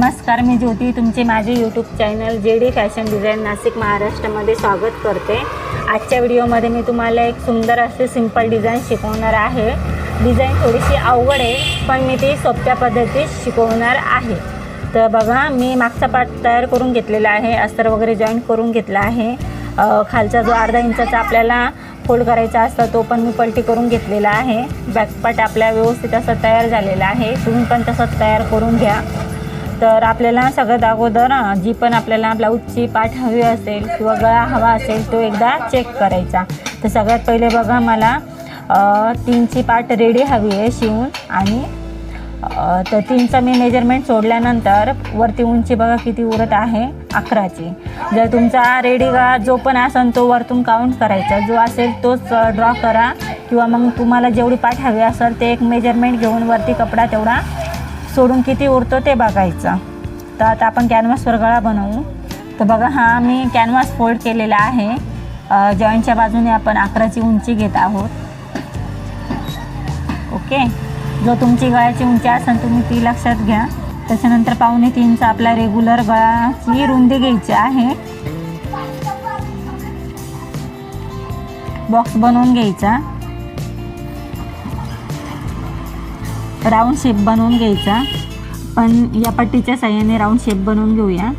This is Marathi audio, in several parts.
नमस्कार मी ज्योती. तुमचे माझे YouTube channel J D fashion design Nashik महाराष्ट्रामध्ये स्वागत करते. आजच्या व्हिडिओमध्ये मी तुम्हाला एक सुंदर असे सिंपल डिझाईन शिकवणार आहे. डिझाईन थोडीशी अवघड आहे पण मी ती सोप्या पद्धतीत शिकवणार आहे. तर बघा मी मागचा पार्ट तयार करून घेतलेला आहे अस्तर वगैरे जॉईंट करून घेतला आहे. खालचा जो अर्धा इंचाचा आपल्याला फोल्ड करायचा असतो तो पण मी पलटी करून घेतलेला आहे. बॅकपार्ट आपल्या व्यवस्थित असं तयार झालेला आहे. तुम्ही पण तसंच तयार करून घ्या. तर आपल्याला सगळ्यात अगोदर जी पण आपल्याला ब्लाऊजची पाठ हवी असेल किंवा गळा हवा असेल तो एकदा चेक करायचा. तर सगळ्यात पहिले बघा मला तीनची पाठ रेडी हवी आहे शिवून आणि तर तीनचं मी मेजरमेंट सोडल्यानंतर वरती उंची बघा किती उरत आहे अकराची. जर तुमचा रेडी गळा जो पण असेल तो वरतून काउंट करायचा. जो असेल तोच ड्रॉ करा किंवा मग तुम्हाला जेवढी पाठ हवी असेल ते एक मेजरमेंट घेऊन वरती कपडा तेवढा सोडून किती उरतो ते बघायचं. तर आता आपण कॅनव्हासवर गळा बनवू. तर बघा हा मी कॅनव्हास फोल्ड केलेला आहे. जॉईंटच्या बाजूने आपण अकराची उंची घेत आहोत. ओके? जो तुमची गळ्याची उंची असेल तुम्ही ती लक्षात घ्या. त्याच्यानंतर पावणे तीनचा आपला रेग्युलर गळाची रुंदी घ्यायची आहे. बॉक्स बनवून घ्यायचा. राऊंड शेप बनवून घ्यायचा. पण या पट्टीच्या साह्याने राऊंड शेप बनवून घेऊया.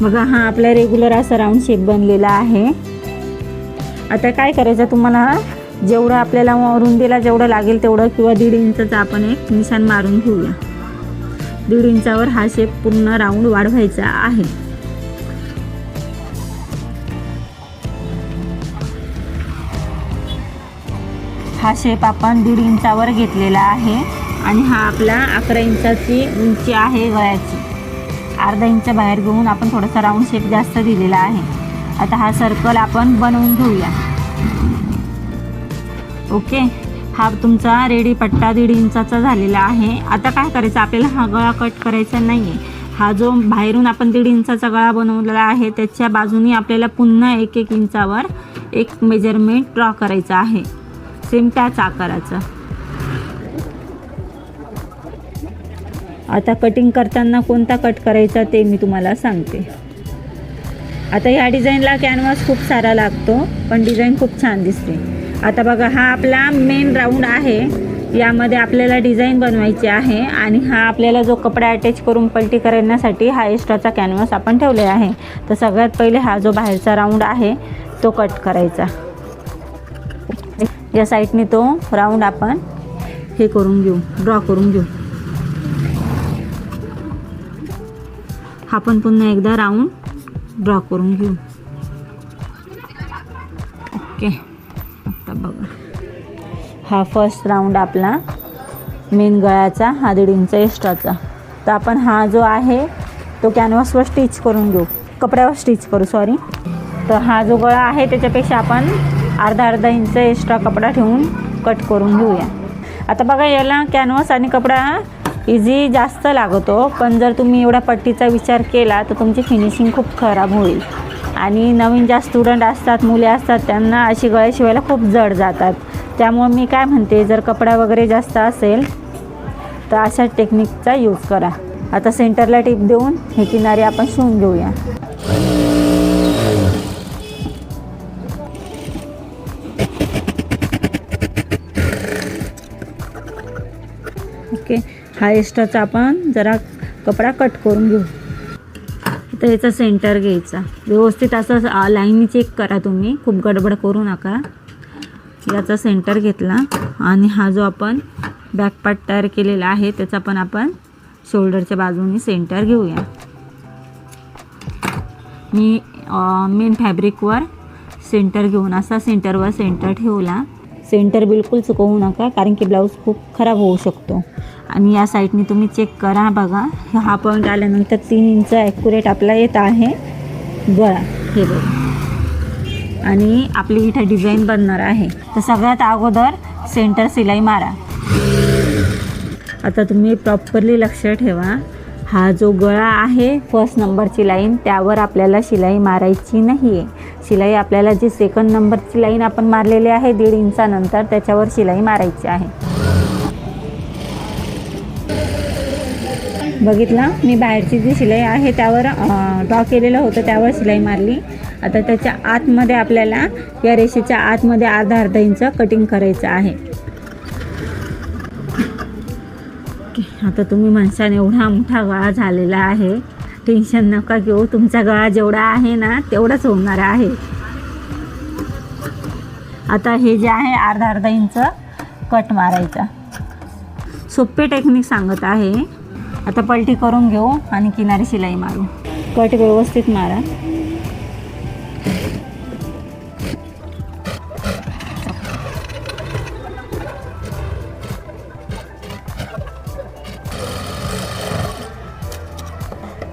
बघा हा आपला रेग्युलर असा राऊंड शेप बनलेला आहे. आता काय करायचं तुम्हाला? जेवढं आपल्याला रुंदीला जेवढं लागेल तेवढं किंवा दीड इंचचं आपण एक निशाण मारून घेऊया. दीड इंचावर हा शेप पूर्ण राऊंड वाढवायचा आहे. हा शेप आपण दीड इंचावर घेतलेला आहे. आणि हा आपला अकरा इंचाची उंची आहे गळ्याची अर्धा इंच बाहेर घेऊन आपण थोडासा राऊंड शेप जास्त दिलेला आहे. आता हा सर्कल आपण बनवून घेऊया. ओके? हा तुमचा रेडी पट्टा दीड इंचाचा झालेला आहे. आता काय करायचं? आपल्याला हा गळा कट करायचा नाही आहे हा जो बाहेरून आपण दीड इंचाचा गळा बनवलेला आहे त्याच्या बाजूनी आपल्याला पुन्हा एक एक इंचावर एक मेजरमेंट ड्रॉ करायचा आहे. सेम त्याच आकाराचं. आता कटिंग करताना कोणता कट करायचा ते मी तुम्हाला सांगते. आता ह्या डिझाईनला कॅनव्हास खूप सारा लागतो पण डिझाईन खूप छान दिसते. आता बघा हा आपला मेन राऊंड आहे. यामध्ये आपल्याला डिझाईन बनवायची आहे आणि हा आपल्याला जो कपडा अटॅच करून पलटी करण्यासाठी हा एक्स्ट्राचा कॅनव्हास आपण ठेवलेला आहे. तर सगळ्यात पहिले हा जो बाहेरचा राऊंड आहे तो कट करायचा. या साईडने तो राऊंड आपण हे करून घेऊ ड्रॉ करून घेऊ. हा पण पुन्हा एकदा राऊंड ड्रॉ करून घेऊ. ओके आता बघा. हा फर्स्ट राऊंड आपला मेन गळ्याचा हा दीड इंच एक्स्ट्राचा तर आपण हा जो आहे तो कॅनव्हासवर स्टिच करून घेऊ. कपड्यावर स्टिच करू सॉरी तर हा जो गळा आहे त्याच्यापेक्षा आपण अर्धा अर्धा इंच एक्स्ट्रा कपडा ठेवून कट करून घेऊया. आता बघा याला कॅनव्हास आणि कपडा इझी जास्त लागतो पण जर तुम्ही एवढा पट्टीचा विचार केला तर तुमची फिनिशिंग खूप खराब होईल. आणि नवीन ज्या स्टुडंट असतात मुले असतात त्यांना अशी गळे शिवायला खूप जड जातात. त्यामुळे मी काय म्हणते जर कपडा वगैरे जास्त असेल तर अशा टेक्निकचा यूज करा. आता सेंटरला टिप देऊन हे किनारे आपण शिवून घेऊया. हा एक्स्ट्राचा आपण जरा कपडा कट करून घेऊ. तर याचा सेंटर घ्यायचा. व्यवस्थित असं लाईनी चेक करा तुम्ही. खूप गडबड करू नका. याचा सेंटर घेतला. आणि हा जो आपण बॅकपार्ट तयार केलेला आहे त्याचा पण आपण शोल्डरच्या बाजूने सेंटर घेऊया. मी मेन फॅब्रिकवर सेंटर घेऊन असा सेंटरवर सेंटर ठेवला. सेंटर बिलकुल चुकवू नका कारण की ब्लाऊज खूप खराब होऊ शकतो. आणि या साईडने तुम्ही चेक करा बघा. हा पॉईंट आल्यानंतर तीन इंच ॲक्युरेट आपला येत आहे. गळा हे बघा. आणि आपली इथं डिझाईन बनणार आहे. तर सगळ्यात अगोदर सेंटर सिलाई मारा. आता तुम्ही प्रॉपरली लक्ष ठेवा. हा जो गळा आहे फर्स्ट नंबरची लाईन त्यावर आपल्याला शिलाई मारायची नाही आहे शिलाई आपल्याला जी सेकंड नंबरची लाईन आपण मारलेली आहे दीड इंचानंतर त्याच्यावर शिलाई मारायची आहे. बघितला. मी बाहेरची जी शिलाई आहे त्यावर ड्रॉ केलेलं होतं त्यावर शिलाई मारली. आता त्याच्या आतमध्ये आपल्याला या रेषेच्या आतमध्ये अर्धा अर्धा इंच कटिंग करायचं आहे. आता तुम्ही माणसाने एवढा मोठा गळा झालेला आहे. टेन्शन नका घेऊ. तुमचा गळा जेवढा आहे ना तेवढाच होणार आहे. आता हे जे आहे अर्धा अर्धा इंच कट मारायचा. सोपे टेक्निक सांगत आहे. आता पलटी करून घेऊ आणि किनारी शिलाई मारू. कट व्यवस्थित मारा.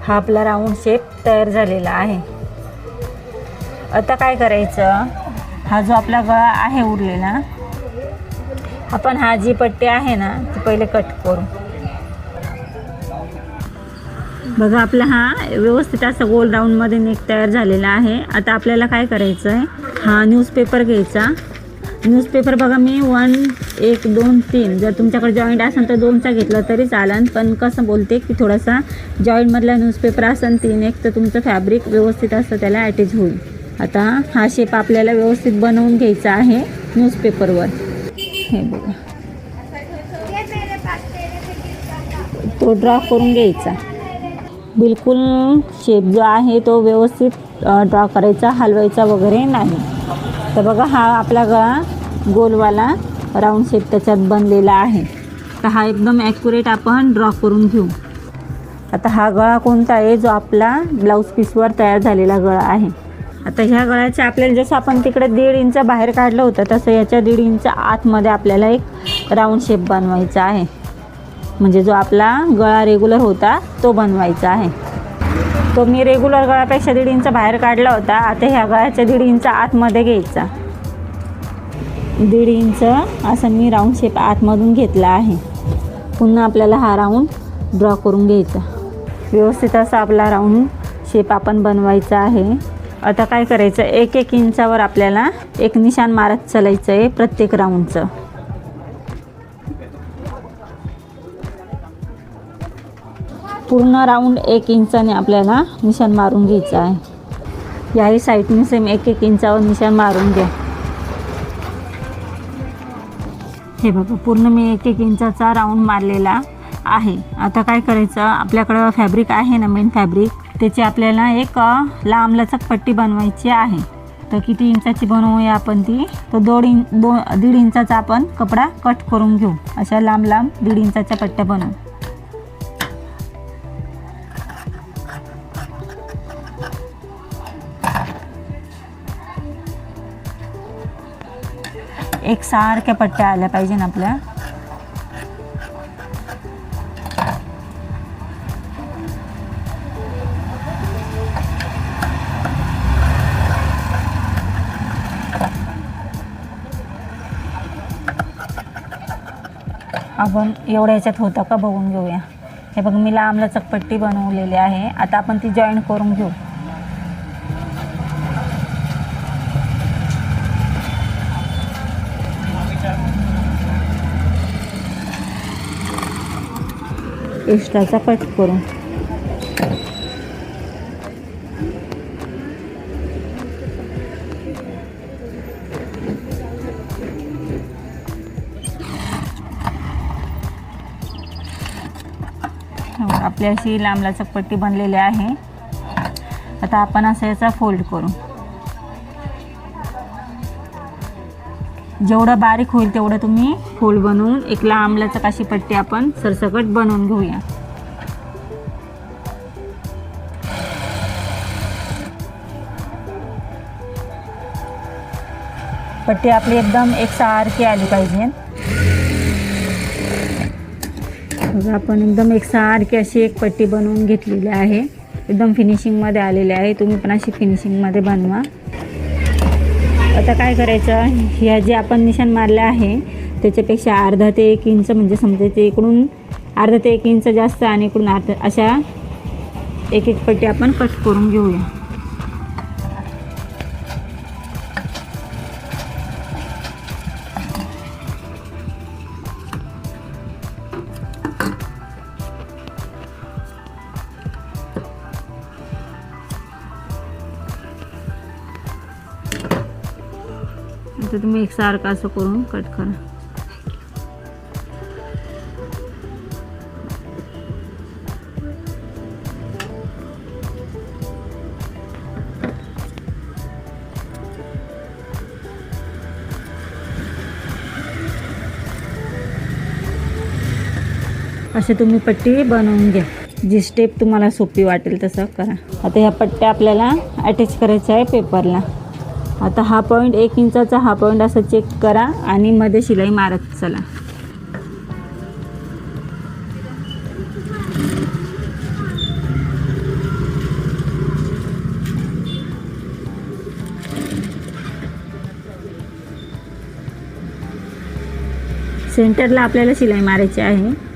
हा आपला राऊंड शेप तयार झालेला आहे. आता काय करायचं? हा जो आपला गळा आहे उरलेला आपण हा जी पट्टी आहे ना ती पहिले कट करू. बघा आपला हा व्यवस्थित असा गोल राऊंडमध्ये नेक तयार झालेला आहे. आता आपल्याला काय करायचं आहे हा न्यूजपेपर घ्यायचा. न्यूजपेपर बघा मी वन एक दोन तीन. जर तुमच्याकडे जॉईंट असेल तर दोनचा घेतला तरी चालेल पण कसं बोलते की थोडासा जॉईंटमधला न्यूजपेपर असेल तीन एक तर तुमचं फॅब्रिक व्यवस्थित असतं त्याला अटॅच होईल. आता हा शेप आपल्याला व्यवस्थित बनवून घ्यायचा आहे न्यूजपेपरवर हे बघा. तो ड्रॉ करून घ्यायचा. बिलकुल शेप जो आहे तो व्यवस्थित ड्रॉ करायचा हलवायचा वगैरे नाही. तर बघा हा आपला गळा गोलवाला राऊंड शेप त्याच्यात बनलेला आहे. तर हा एकदम ॲक्युरेट आपण ड्रॉ करून घेऊ. आता हा गळा कोणता आहे? जो आपला ब्लाऊज पीसवर तयार झालेला गळा आहे. आता ह्या गळ्याच्या आपल्याला जसं आपण तिकडे दीड इंच बाहेर काढलं होतं तसं याच्या दीड इंच आतमध्ये आपल्याला एक राऊंड शेप बनवायचा आहे. म्हणजे जो आपला गळा रेग्युलर होता तो बनवायचा आहे. तो मी रेग्युलर गळापेक्षा दीड इंच बाहेर काढला होता. आता ह्या गळ्याच्या दीड इंच आतमध्ये घ्यायचा. दीड इंच असं मी राऊंड शेप आतमधून घेतला आहे. पुन्हा आपल्याला हा राऊंड ड्रॉ करून घ्यायचा. व्यवस्थित असा आपला राऊंड शेप आपण बनवायचा आहे. आता काय करायचं? एक एक इंचावर आपल्याला एक निशाण मारत चालायचं आहे प्रत्येक राऊंडचं पूर्ण राऊंड एक इंचाने आपल्याला निशाण मारून घ्यायचं आहे. याही साईडने सेम एक एक इंचावर निशाण मारून घ्या. हे बघा पूर्ण मी एक एक इंचाचा राऊंड मारलेला आहे. आता काय करायचं? आपल्याकडं फॅब्रिक आहे ना मेन फॅब्रिक त्याची आपल्याला एक लांब लचक पट्टी बनवायची आहे. तर किती इंचाची बनवूया आपण ती? तर दोड इंच दो दीड इंचाचा आपण कपडा कट करून घेऊ. अशा लांब लांब दीड इंचाच्या पट्ट्या बनवू. एक सारख्या पट्ट्या आल्या पाहिजे ना आपल्या. आपण एवढ्या ह्याच्यात होतं का बघून घेऊया. हे बघ मी लांब लचक पट्टी बनवलेली आहे. आता आपण ती जॉईन करून घेऊ. एक्स्ट्राचा कट करू आपली अशी लांबलाचक पट्टी बनलेली आहे. आता आपण असं याचा फोल्ड करू. जेवढं बारीक होईल तेवढं तुम्ही फोल्ड बनवून एक लांब काशी पट्टी आपण सरसकट बनवून घेऊया. पट्टी आपली एकदम एक सारखी आली पाहिजे. बघा आपण एकदम एक सारखी अशी एक पट्टी बनवून घेतलेली आहे. एकदम फिनिशिंगमध्ये आलेली आहे. तुम्ही पण अशी फिनिशिंगमध्ये बनवा. आता काय करायचं? ह्या जे आपण निशाण मारलं आहे त्याच्यापेक्षा अर्धा ते एक इंच म्हणजे समजा ते इकडून अर्धा ते एक इंच जास्त आणि इकडून अर्धा अशा एक एक पट्टी आपण कट करून घेऊया. आता तुम्ही एकसारखं असं करून कट करा. असे तुम्ही पट्टी बनवून घ्या. जी स्टेप तुम्हाला सोपी वाटेल तसं करा. आता ह्या पट्ट्या आपल्याला अटॅच करायच्या आहे पेपरला आता हा पॉईंट एक इंचाचा हा पॉईंट असं चेक करा आणि मध्ये शिलाई मारत चला. सेंटरला आपल्याला शिलाई मारायची आहे.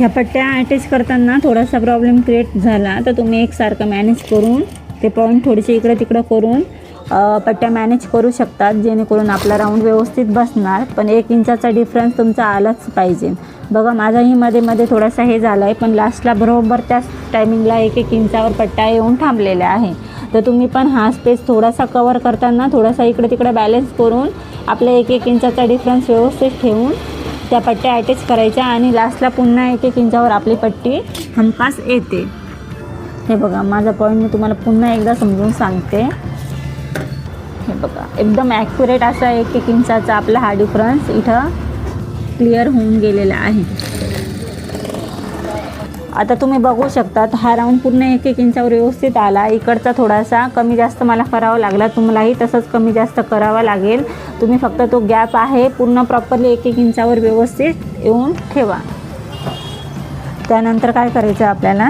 ह्या पट्ट्या अटॅच करताना थोडासा प्रॉब्लेम क्रिएट झाला. तर तुम्ही एकसारखं मॅनेज करून ते पॉईंट थोडेसे इकडं तिकडं करून पट्ट्या मॅनेज करू शकतात जेणेकरून आपला राऊंड व्यवस्थित बसणार. पण एक इंचाचा डिफरन्स तुमचा आलाच पाहिजे. बघा माझाही मध्ये मध्ये थोडासा हे झाला आहे पण लास्टला बरोबर त्याच टायमिंगला एक एक इंचावर पट्टा येऊन थांबलेला आहे. तर तुम्ही पण हा स्पेस थोडासा कवर करताना थोडासा इकडे तिकडे बॅलेन्स करून आपल्या एक एक इंचाचा डिफरन्स व्यवस्थित ठेवून त्या पट्ट्या अटॅच करायच्या आणि लास्टला पुन्हा एक एक इंचावर आपली पट्टी हमखास येते. हे बघा माझा पॉईंट मी तुम्हाला पुन्हा एकदा समजून सांगते. हे बघा एकदम ॲक्युरेट असा एक एक इंचाचा आपला हा डिफरन्स इथं क्लिअर होऊन गेलेला आहे. आता तुम्ही बघू शकतात हा राऊंड पूर्ण एक एक इंचावर व्यवस्थित आला. इकडचा थोडासा कमी जास्त मला करावा लागला. तुम्हालाही तसंच कमी जास्त करावा लागेल. तुम्ही फक्त तो गॅप आहे पूर्ण प्रॉपरली एक एक इंचावर व्यवस्थित येऊन ठेवा. त्यानंतर काय करायचं आपल्याला?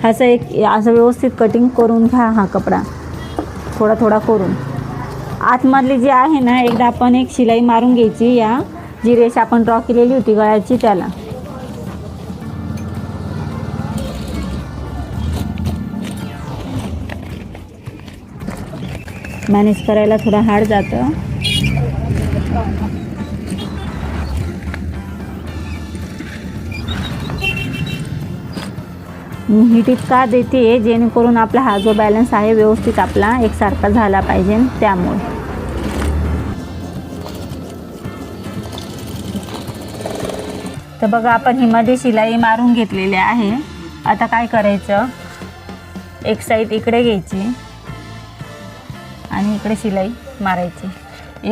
ह्याचं एक असं व्यवस्थित कटिंग करून घ्या हा कपडा. थोडा थोडा करून. आतमधली जी आहे ना एकदा आपण एक शिलाई मारून घ्यायची या. जी रेष आपण ड्रॉ केलेली होती गळ्याची त्याला. मॅनेज करायला थोडं हार्ड जातं. मी ही टीप का देते? जेणेकरून आपला हा जो बॅलन्स आहे व्यवस्थित आपला एकसारखा झाला पाहिजे त्यामुळे. तर बघा आपण ही मध्ये शिलाई मारून घेतलेली आहे. आता काय करायचं? एक साईड इकडे घ्यायची. आणि इकडे शिलाई मारायची.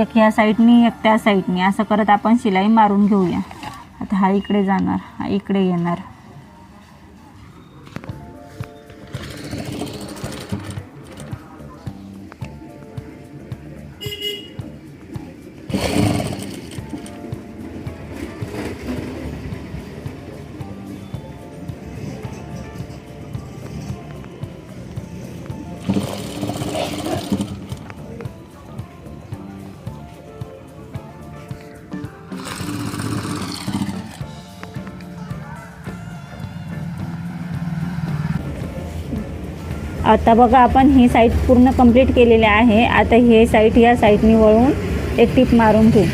एक ह्या साईडनी एक त्या साईडनी असं करत आपण शिलाई मारून घेऊया. आता हा इकडे जाणार हा इकडे येणार. आता बघा आपण ही साईट पूर्ण कंप्लीट केलेली आहे. आता हे साईट या साईटनी वळून एक टीप मारून घेऊ.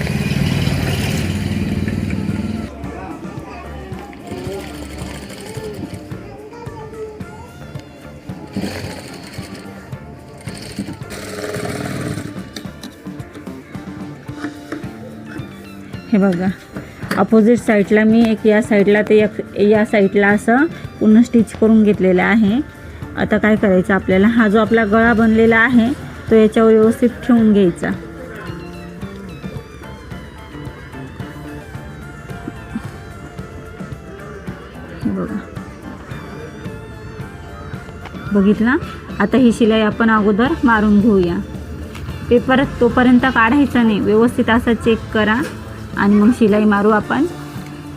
हे बघा अपोजिट साईडला मी एक या साईडला ते एक या साईडला असं पूर्ण स्टिच करून घेतलेलं आहे. आता काय करायचं आपल्याला? हा जो आपला गळा बनलेला आहे तो याच्यावर व्यवस्थित ठेवून घ्यायचा. बघा. बघितला आता ही शिलाई आपण अगोदर मारून घेऊया. पेपर तोपर्यंत काढायचा नाही. व्यवस्थित असा चेक करा आणि मग शिलाई मारू आपण.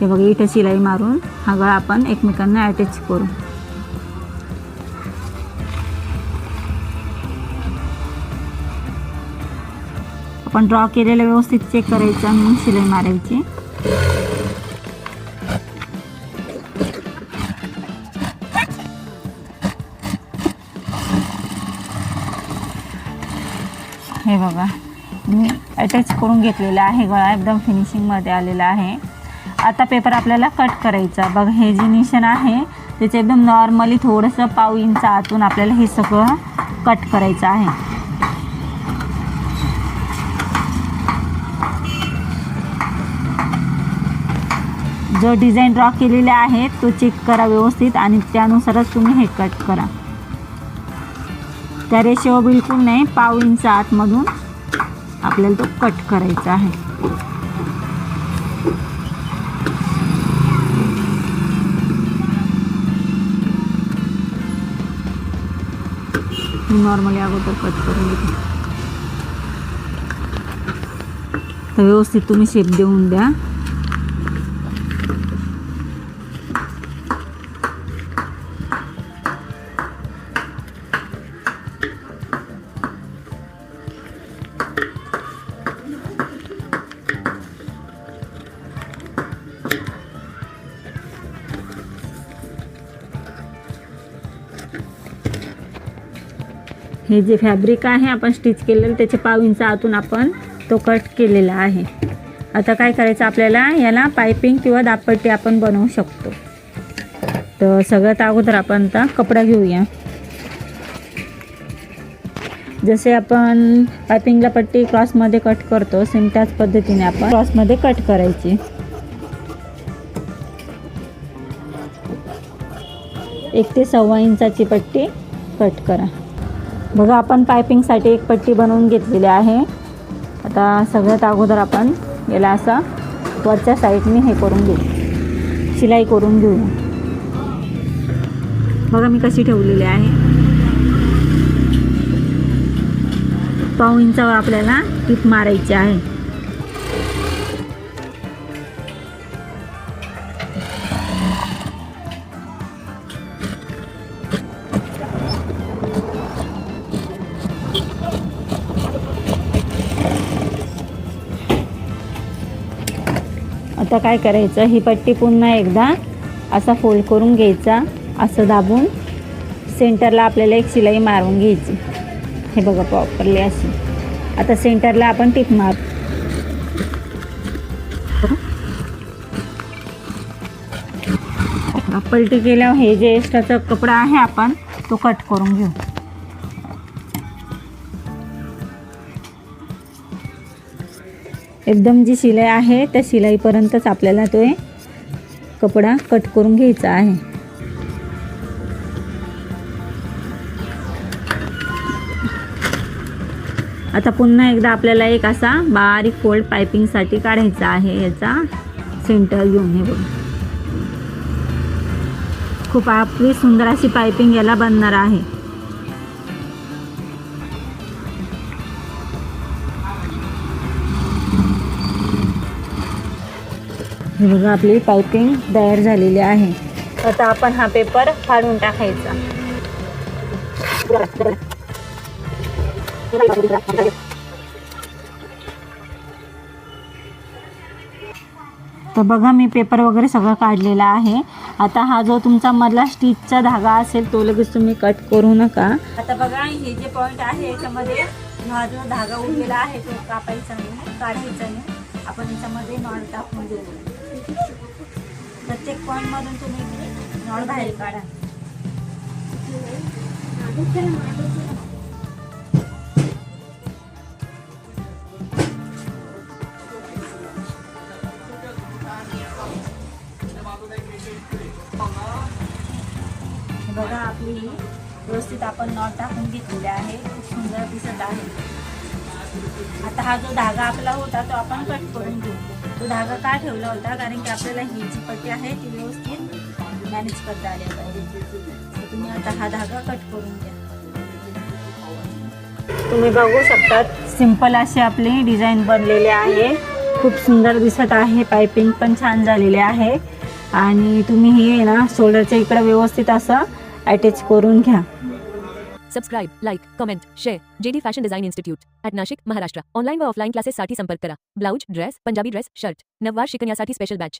हे बघा इथं शिलाई मारून हा गळा आपण एकमेकांना अटॅच करू. आपण ड्रॉ केलेलं व्यवस्थित चेक करायचं आणि मग शिलाई मारायची. हे बघा मी अटॅच करून घेतलेला आहे गळा एकदम फिनिशिंगमध्ये आलेला आहे. आता पेपर आपल्याला कट करायचा बघा हे जे निशन आहे त्याचं एकदम नॉर्मली थोडंसं पाव इंच आतून आपल्याला हे सगळं कट करायचं आहे. जो डिझाईन ड्रॉ केलेले आहेत तो चेक करा व्यवस्थित आणि त्यानुसारच तुम्ही हे कट करा. त्या रेषेवर बिलकुल नाही पाव इंच आतमधून आपल्याला तो कट करायचा आहे. नॉर्मली अगोदर कट करून घेते. तर व्यवस्थित तुम्ही शेप देऊन द्या. हे जे फॅब्रिक आहे आपण स्टिच केलेलं त्याचे पाव इंच आतून आपण तो कट केलेला आहे. आता काय करायचं आपल्याला? याला पायपिंग किंवा दापट्टी आपण बनवू शकतो. तर सगळ्यात अगोदर आपण आता कपडा घेऊया. जसे आपण पायपिंगला पट्टी क्रॉसमध्ये कट करतो सेम त्याच पद्धतीने आपण क्रॉसमध्ये कट करायची. एक ते सव्वा इंचाची पट्टी कट करा. बघा आपण पायपिंगसाठी एक पट्टी बनवून घेतलेली आहे. आता सगळ्यात अगोदर आपण याला असा वरच्या साईडने हे करून घेऊ. शिलाई करून घेऊ. बघा मी कशी ठेवलेली आहे. पाव इंचावर आपल्याला टीप मारायची आहे. आता काय करायचं? ही पट्टी पुन्हा एकदा असा फोल्ड करून घ्यायचा. असं दाबून सेंटरला आपल्याला एक शिलाई मारून घ्यायची. हे बघा वापरली अशी. आता सेंटरला आपण टिप मार पलटी केल्यावर हे जे एक्स्ट्राचा कपडा आहे आपण तो कट करून घेऊ. एकदम जी शिलाई आहे त्या शिलाईपर्यंतच आपल्याला तो कपडा कट करून घ्यायचा आहे. आता पुन्हा एकदा आपल्याला एक असा बारीक फोल्ड पायपिंगसाठी काढायचा आहे याचा सेंटर घेऊन हे बघ. खूप आपली सुंदर अशी पायपिंग याला बनणार आहे. हे बघा आपली पायपिंग तयार झालेली आहे. आता आपण हा पेपर फाडून टाकायचा. तर बघा मी पेपर वगैरे सगळं काढलेला आहे. आता हा जो तुमचा मधला स्टिचचा धागा असेल तो लगेच तुम्ही कट करू नका. आता बघा हे जे पॉईंट आहे याच्यामध्ये हा जो धागा उरलेला आहे तो कापायचा नाही काढायचा नाही. आपण याच्यामध्ये नॉट टाकून देऊ. प्रत्येक पॉईंट मधून तुम्ही नळ बाहेर काढा. बघा आपली व्यवस्थित आपण नॉट टाकून घेतलेले आहे. खूप सुंदर दिसत आहे. आता हा जो धागा आपला होता तो आपण कट करून घेऊ. तो धागा का ठेवला होता? कारण की आपल्याला ही जी पट्टी आहे ती व्यवस्थित मॅनेज करता आली पाहिजे तुम्ही आता हा धागा कट करून घ्या. तुम्ही बघू शकतात सिंपल अशी आपली डिझाईन बनलेली आहे. खूप सुंदर दिसत आहे पायपिंग पण छान झालेले आहे. आणि तुम्ही हे ना शोल्डरच्या इकडे व्यवस्थित असं अटॅच करून घ्या. Subscribe like comment share JD fashion design institute at Nashik Maharashtra online व ऑफलाईन क्लासेससाठी संपर्क करा blouse dress Punjabi dress shirt नववार शिकण्यासाठी स्पेशल बॅच